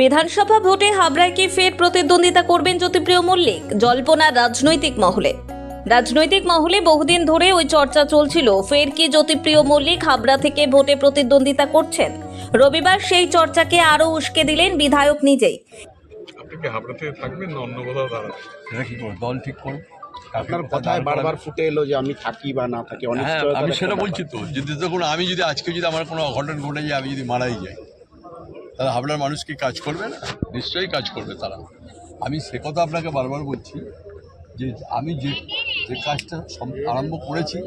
বিধানসভা ভোটে হাবড়ায় কি ফের প্রতিদ্বন্দ্বিতা করবেন জ্যোতিপ্রিয় মল্লিক জল্পনা রাজনৈতিক মহলে। রাজনৈতিক মহলে বহুদিন ধরে ওই চর্চা চলছিল। ফের কি জ্যোতিপ্রিয় মল্লিক হাবড়া থেকে ভোটে প্রতিদ্বন্দ্বিতা করছেন? রবিবার সেই চর্চাকে আরও উস্কে দিলেন বিধায়ক নিজেই। আপনি কি হাবড়াতে থাকবেন না অন্য কোথাও দাঁড়াবেন? সেটা কি করে দল ঠিক করো আপনার কথায় বারবার ফুটে এলো যে আমি থাকি বা না থাকি অনেক হ্যাঁ আমি সেটা বলছি তো। যদি দেখুন আমি যদি আজকে যদি আমার কোনো অঘটন ঘটে যায় আমি যদি মারাই যাই। তাহলে হাবড়ার মানুষ কি কাজ করবে না? নিশ্চয়ই কাজ করবে তারা। আমি সে কথা আপনাকে বারবার বলছি যে আমি যে যে কাজটা আরম্ভ করেছি,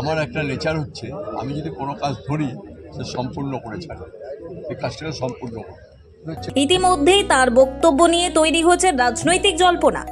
আমার একটা নেচার হচ্ছে, আমি যদি কোনো কাজ ধরি, সে সম্পূর্ণ করে ছাড়ি। সে কাজটাকে সম্পূর্ণ ইতিমধ্যেই তার বক্তব্য নিয়ে তৈরি হচ্ছে রাজনৈতিক জল্পনা।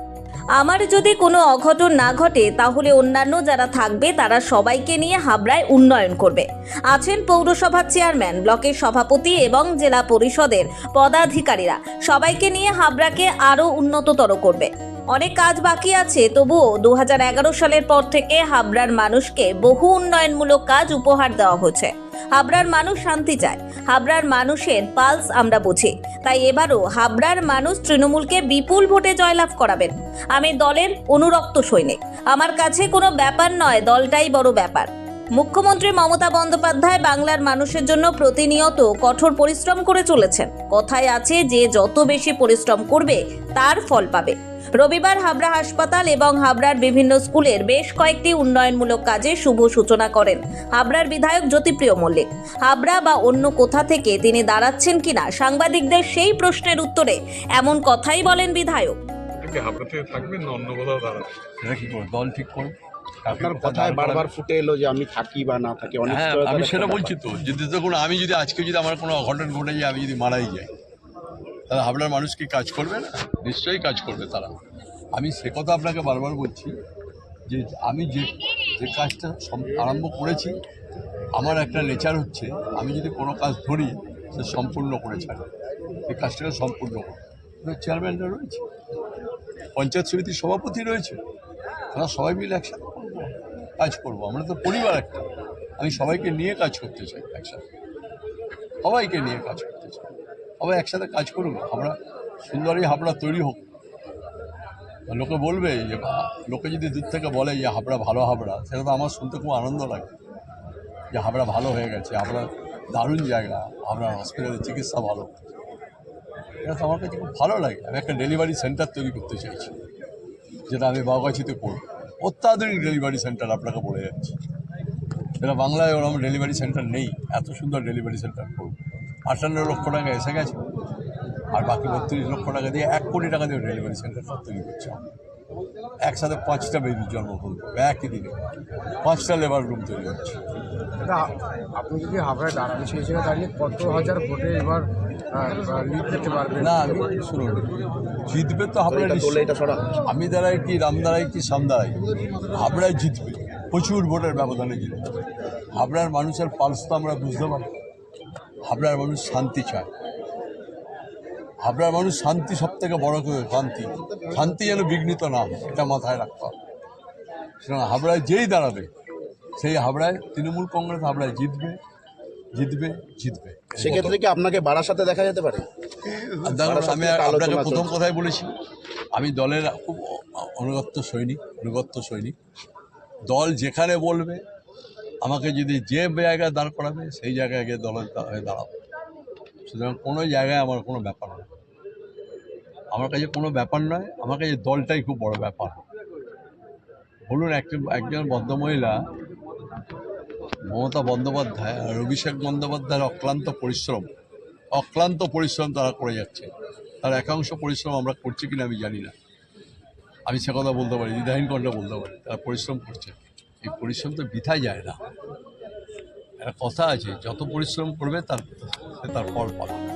আমার যদি কোনো অঘটন না ঘটে, তাহলে অন্যান্য যারা থাকবে, তারা সবাইকে নিয়ে হাবড়ায় উন্নয়ন করবে। আছেন পৌরসভার চেয়ারম্যান, ব্লকের সভাপতি এবং জেলা পরিষদের পদাধিকারীরা। সবাইকে নিয়ে হাবড়াকে আরও উন্নততর করবে। অনেক কাজ বাকি আছে, তবুও দু হাজার এগারো সালের পর থেকে হাবড়ার মানুষকে বহু উন্নয়নমূলক কাজ উপহার দেওয়া হচ্ছে হাবড়ার মানুষ শান্তি চায়। হাবড়ার মানুষের পালস আমরা বুঝি। তাই এবারও হাবড়ার মানুষ তৃণমূলকে বিপুল ভোটে জয়লাভ করাবেন। আমি দলের অনুরক্ত সৈনিক। আমার কাছে কোনো ব্যাপার নয়, দলটাই বড় ব্যাপার। মুখ্যমন্ত্রী মমতা বন্দ্যোপাধ্যায় বাংলার মানুষের জন্য প্রতিনিয়ত কঠোর পরিশ্রম করে চলেছেন। কথায় আছে, যে যত বেশি পরিশ্রম করবে, তার ফল পাবে। রবিবার হাবড়া হাসপাতাল এবং হাবড়ার বিভিন্ন স্কুলের বেশ কয়েকটি উন্নয়নমূলক কাজে শুভ সূচনা করেন হাবড়ার বিধায়ক জ্যোতিপ্রিয় মল্লিক। হাবড়া বা অন্য কোথা থেকে তিনি দাঁড়াচ্ছেন কিনা সাংবাদিকদের সেই প্রশ্নের উত্তরে এমন কথাই বলেন বিধায়ক। দল ঠিক করো আপনার কথায় বারবার ফুটে এলো যে আমি থাকি বা না থাকি অনেক হ্যাঁ আমি সেটা বলছি তো। যদি দেখুন আমি যদি আজকে যদি আমার কোনো অঘটন ঘটে যায় আমি যদি মারাই যাই তাহলে হাবড়ার মানুষ কি কাজ করবে না? নিশ্চয়ই কাজ করবে তারা। আমি সে কথা আপনাকে বারবার বলছি যে আমি যে যে কাজটা আরম্ভ করেছি, আমার একটা নেচার হচ্ছে আমি যদি কোনো কাজ ধরি, সে সম্পূর্ণ করে ছাড়ি। এই কাজটাকে সম্পূর্ণ করি। চেয়ারম্যানরা রয়েছে, পঞ্চায়েত সমিতির সভাপতি রয়েছে, তারা সবাই মিলে একসাথে কাজ করব। আমরা তো পরিবার একটা। আমি সবাইকে নিয়ে কাজ করতে চাই একসাথে। সবাইকে নিয়ে কাজ করতে চাই। সবাই একসাথে কাজ করুন আমরা সুন্দরই হাবড়া তৈরি হোক। লোকে বলবে যে, লোকে যদি দূর থেকে বলে যে, হাবড়া ভালো হাবড়া, সেটা তো আমার শুনতে খুব আনন্দ লাগে। যে, হাবড়া ভালো হয়ে গেছে, হাবড়া দারুণ জায়গা, হাবড়া হসপিটালের চিকিৎসা ভালো। এটা তো আমার কাছে খুব ভালো লাগে। আমি একটা ডেলিভারি সেন্টার তৈরি করতে চাইছি, যেটা আমি বাগাছিতে করব। অত্যাধুনিক ডেলিভারি সেন্টার আপনাকে বলে যাচ্ছি। সেটা বাংলায় ওরকম ডেলিভারি সেন্টার নেই, এত সুন্দর ডেলিভারি সেন্টার করব। আটান্ন লক্ষ টাকা এসে গেছে। আর বাকি বত্রিশ লক্ষ টাকা দিয়ে এক কোটি টাকা দিয়ে ডেলিভারি সেন্টারটা তৈরি করছে। একসাথে পাঁচটা বেবির জন্মগ্রহণ করবে একই দিনে। পাঁচটা লেবার রুম তৈরি হচ্ছে। আপনি যদি হাবড়ায় দাঁড়ান সেই জায়গায় দাঁড়িয়ে কত হাজার ভোটে এবার লিড পেতে পারবেন? না আমি শুনুন জিতবে তো হাবড়া এটা তোলে এটা সরা আমি দাঁড়াই কি রাম দাঁড়াই কি সাম দাঁড়াই? হাবড়ায় জিতবে প্রচুর ভোটের ব্যবধানে জিতবে। হাবড়ার মানুষের পালস তো আমরা বুঝতে পারি হাবড়ার মানুষ শান্তি চায়। হাবড়ার মানুষ শান্তি সব থেকে বড় করে শান্তি। শান্তি যেন বিঘ্নিত না এটা মাথায় রাখতে হবে। সুতরাং হাবড়ায় যেই দাঁড়াবে সেই হাবড়ায় তৃণমূল কংগ্রেস হাবড়ায় জিতবে জিতবে জিতবে। সেক্ষেত্রে কি আপনাকে বাড়ার সাথে দেখা যেতে পারে? বারাসাত আমি আপনাকে প্রথম। কথাই বলেছি আমি দলের খুব অনুগত্য সৈনিক অনুগত্য সৈনিক। দল যেখানে বলবে আমাকে যদি যে জায়গায় দাঁড় করাবে সেই জায়গায় গিয়ে দলের দা- হয়ে দাঁড়াবো। সুতরাং কোনো জায়গায় আমার কোনো ব্যাপার নয় আমার কাছে কোনো ব্যাপার নয়। আমার কাছে দলটাই খুব বড় ব্যাপার। বলুন একজন একজন ভদ্রমহিলা, মমতা বন্দ্যোপাধ্যায় আর অভিষেক বন্দ্যোপাধ্যায়ের অক্লান্ত পরিশ্রম। অক্লান্ত পরিশ্রম তারা করে যাচ্ছে। তার একাংশ পরিশ্রম আমরা করছি কিনা আমি জানি না। আমি সে কথা বলতে পারি, দ্বিধাহীন কণ্ঠে বলতে পারি। তারা পরিশ্রম করছে। এই পরিশ্রম তো বৃথায় যায় না। একটা কথা আছে, যত পরিশ্রম করবে তার তার ফল পাবে।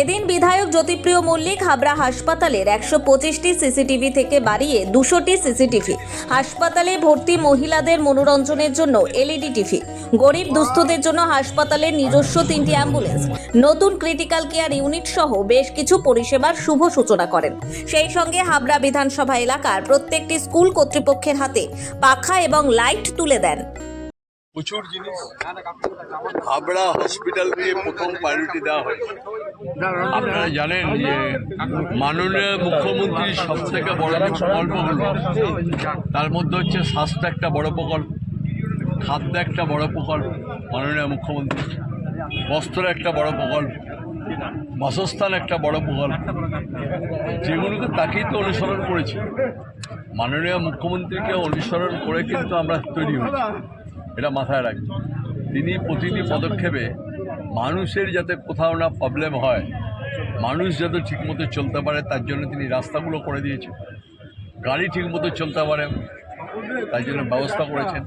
এদিন বিধায়ক জ্যোতিপ্রিয় মল্লিক হাবড়া হাসপাতালের একশো পঁচিশটি সিসিটিভি থেকে বাড়িয়ে দুশোটি সিসিটিভি। হাসপাতালে ভর্তি মহিলাদের মনোরঞ্জনের জন্য এলইডি টিভি। গরিব দুস্থদের জন্য হাসপাতালের নিজস্ব তিনটি অ্যাম্বুলেন্স। নতুন ক্রিটিক্যাল কেয়ার ইউনিট সহ বেশ কিছু পরিষেবার শুভ সূচনা করেন। সেই সঙ্গে হাবড়া বিধানসভা এলাকার প্রত্যেকটি স্কুল কর্তৃপক্ষের হাতে পাখা এবং লাইট তুলে দেন। প্রচুর জিনিস। হাবড়া হসপিটালকে প্রথম প্রায়োরিটি দেওয়া হয় আপনারা জানেন যে মাননীয় মুখ্যমন্ত্রীর সব থেকে বড় যে প্রকল্পগুলো তার মধ্যে হচ্ছে স্বাস্থ্য একটা বড় প্রকল্প, খাদ্য একটা বড় প্রকল্প, মাননীয় মুখ্যমন্ত্রী। বস্ত্র একটা বড় প্রকল্প, বাসস্থান একটা বড় প্রকল্প, যেগুলোকে তাকেই তো অনুসরণ করেছি। মাননীয় মুখ্যমন্ত্রীকে অনুসরণ করে কিন্তু আমরা তৈরি হয়েছি। এটা মাথায় রাখি তিনি প্রতিটি পদক্ষেপে মানুষের যাতে কোথাও না প্রবলেম হয়, মানুষ যাতে ঠিকমতো চলতে পারে, তার জন্য তিনি রাস্তাগুলো করে দিয়েছেন। গাড়ি ঠিকমতো চলতে পারে, তার জন্য ব্যবস্থা করেছেন।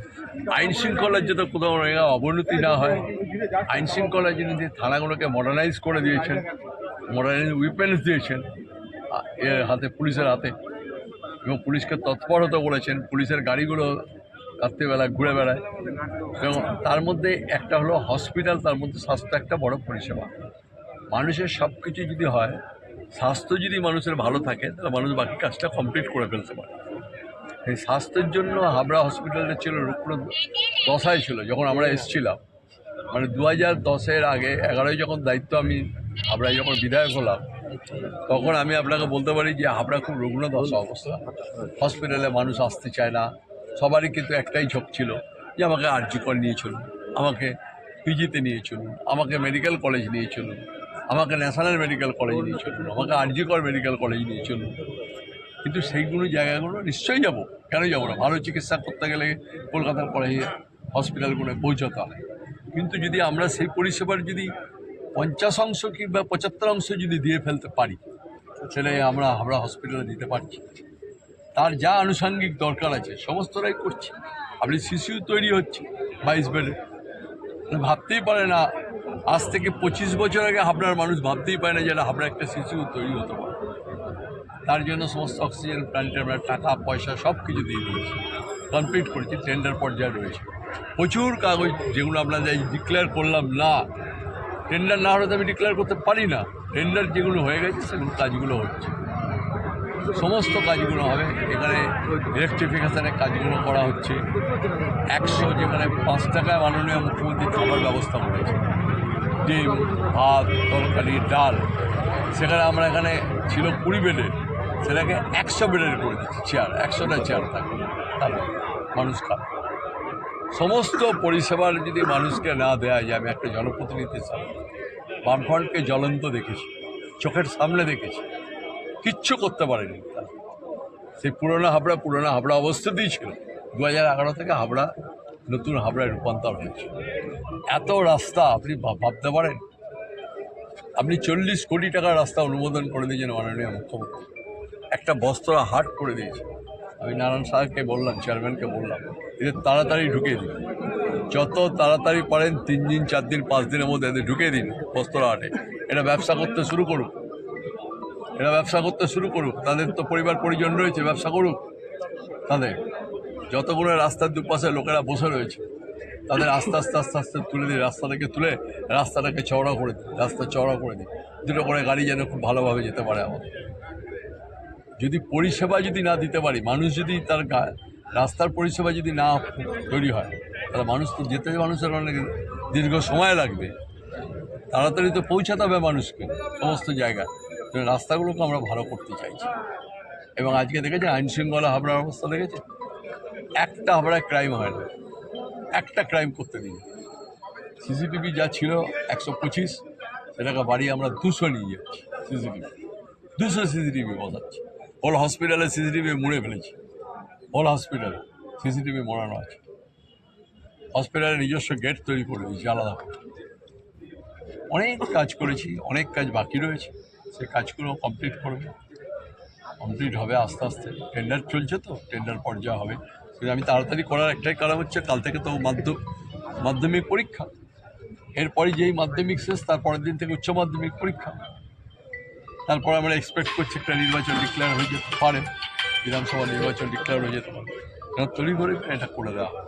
আইন শৃঙ্খলার যাতে কোথাও অবনতি না হয়, আইন শৃঙ্খলার জন্য তিনি থানাগুলোকে মডার্নাইজ করে দিয়েছেন মডার্নাইজ উইপেন্স দিয়েছেন এর হাতে, পুলিশের হাতে। এবং পুলিশকে তৎপরতা করেছেন পুলিশের গাড়িগুলো রাত্রিবেলা ঘুরে বেড়ায়। এবং তার মধ্যে একটা হলো হসপিটাল তার মধ্যে স্বাস্থ্য একটা বড় পরিষেবা। মানুষের সব কিছু যদি হয়, স্বাস্থ্য যদি মানুষের ভালো থাকে, তাহলে মানুষ বাকি কাজটা কমপ্লিট করে ফেলতে পারে। এই স্বাস্থ্যের জন্য হাবড়া হসপিটালটা ছিল রুগ্ন দশায় ছিল, যখন আমরা এসেছিলাম। মানে দু হাজার দশের আগে, এগারোয় যখন দায়িত্ব আমি হাবড়ায় যখন বিধায়ক হলাম, তখন আমি আপনাকে বলতে পারি যে হাবড়া খুব রুগ্ন দশা অবস্থা হসপিটালে মানুষ আসতে চায় না। সবারই কিন্তু একটাই ঝোঁক ছিল যে আমাকে আরজিকর নিয়ে চলুন, আমাকে পিজিতে নিয়ে চলুন, আমাকে মেডিকেল কলেজ নিয়ে চলুন, আমাকে ন্যাশনাল মেডিকেল কলেজ নিয়ে চলুন, আমাকে আরজিকর মেডিকেল কলেজ নিয়ে চলুন। কিন্তু সেইগুলো জায়গাগুলো নিশ্চয়ই যাব। কেন যাব না? ভালো চিকিৎসা করতে গেলে কলকাতার কলেজে হসপিটালগুলো পৌঁছতে হয়। কিন্তু যদি আমরা সেই পরিষেবার যদি পঞ্চাশ অংশ কিংবা পঁচাত্তর অংশ যদি দিয়ে ফেলতে পারি সেটা আমরা হাবড়া হসপিটালে দিতে পারছি তার যা আনুষঙ্গিক দরকার আছে, সমস্তটাই করছি। আপনি শিশু তৈরি হচ্ছে বাইশ বেডে। ভাবতেই পারে না, আজ থেকে পঁচিশ বছর আগে হাবড়ার মানুষ ভাবতেই পারে না যে হাবড়া একটা শিশু তৈরি হতে পারে। তার জন্য সমস্ত অক্সিজেন প্ল্যান্টে আমরা টাকা, পয়সা সব কিছু দিয়ে দিয়েছি। কমপ্লিট করেছি টেন্ডার পর্যায়ে রয়েছে। প্রচুর কাগজ, যেগুলো আমরা যাই ডিক্লেয়ার করলাম, না। টেন্ডার না হলে তো আমি ডিক্লেয়ার করতে পারি না। টেন্ডার যেগুলো হয়ে গেছে, সেগুলো কাজগুলো হচ্ছে। সমস্ত কাজগুলো হবে। এখানে ইলেকট্রিফিকেশানের কাজগুলো করা হচ্ছে। একশো যেখানে পাঁচ টাকায় মাননীয় মুখ্যমন্ত্রী খাবার ব্যবস্থা করেছে। ডিম, ভাত, তরকারি, ডাল। সেখানে আমরা এখানে ছিল কুড়ি বেডের। সেটাকে একশো বেডের করে দিচ্ছি। চেয়ার একশোটা চেয়ার থাকবে। তাহলে মানুষ খাবে। সমস্ত পরিষেবার যদি মানুষকে না দেয়া যায়, আমি একটা জনপ্রতিনিধি হিসাবে বামফ্রন্টকে জ্বলন্ত দেখেছি, চোখের সামনে দেখেছি। কিচ্ছু করতে পারেনি। সেই পুরোনো হাবড়া পুরোনো হাবড়া অবস্থাতেই ছিল। দু হাজার এগারো থেকে হাবড়া নতুন হাবড়ায় রূপান্তর হয়েছে। এত রাস্তা আপনি ভাব- ভাবতে পারেন? আপনি চল্লিশ কোটি টাকার রাস্তা অনুমোদন করে দিয়েছেন মাননীয় মুখ্যমন্ত্রী। একটা বস্ত্র হাট করে দিয়েছে। আমি নারায়ণ সাহেবকে বললাম, চেয়ারম্যানকে বললাম, এদের তাড়াতাড়ি ঢুকিয়ে দিন। যত তাড়াতাড়ি পারেন তিন দিন, চার দিন, পাঁচ দিনের মধ্যে এদের ঢুকিয়ে দিন বস্ত্র হাটে। এটা ব্যবসা করতে শুরু করুক এরা ব্যবসা করতে শুরু করুক, তাদের তো পরিবার পরিজন রয়েছে, ব্যবসা করুক। তাদের যতগুলো রাস্তার দুপাশে লোকেরা বসে রয়েছে, তাদের আস্তে আস্তে আস্তে আস্তে তুলে দিই রাস্তাটাকে তুলে রাস্তাটাকে চওড়া করে দিই, রাস্তা চওড়া করে দিই। দুটো করে গাড়ি যেন খুব ভালোভাবে যেতে পারে আমাদের। যদি পরিষেবা যদি না দিতে পারি, মানুষ যদি তার রাস্তার পরিষেবা যদি না তৈরি হয়, তাহলে মানুষ তো যেতে মানুষের অনেক দীর্ঘ সময় লাগবে। তাড়াতাড়ি তো পৌঁছাতে হবে মানুষকে, সমস্ত জায়গায় রাস্তাগুলোকে আমরা ভালো করতে চাইছি। এবং আজকে দেখেছে আইনশৃঙ্খলা হাবড়ার অবস্থা দেখেছে একটা হাবড়ায় ক্রাইম হয় না। একটা ক্রাইম করতে দিন। সিসিটিভি যা ছিল একশো পঁচিশ, সেটাকে বাড়ি আমরা দুশো নিয়ে যাচ্ছি সিসিটিভি দুশো সিসিটিভি বসাচ্ছি। হোল হসপিটালে সিসিটিভি মুড়ে ফেলেছি। হোল হসপিটালে সিসিটিভি মোড়ানো আছে। হসপিটালে নিজস্ব গেট তৈরি করে দিয়েছি, আলাদা। অনেক কাজ করেছি, অনেক কাজ বাকি রয়েছে। সেই কাজগুলো কমপ্লিট করবে। কমপ্লিট হবে আস্তে আস্তে। টেন্ডার চলছে তো টেন্ডার পর্যায়ে হবে। কিন্তু আমি তাড়াতাড়ি করার একটাই কারণ হচ্ছে, কাল থেকে তো মাধ্য মাধ্যমিক পরীক্ষা। এরপরে যেই মাধ্যমিক শেষ, তার পরের দিন থেকে উচ্চ মাধ্যমিক পরীক্ষা। তারপর আমরা এক্সপেক্ট করছি একটা নির্বাচন ডিক্লেয়ার হয়ে যেতে পারে। বিধানসভা নির্বাচন ডিক্লেয়ার হয়ে যেতে পারে। তৈরি করে এটা করে দেওয়া।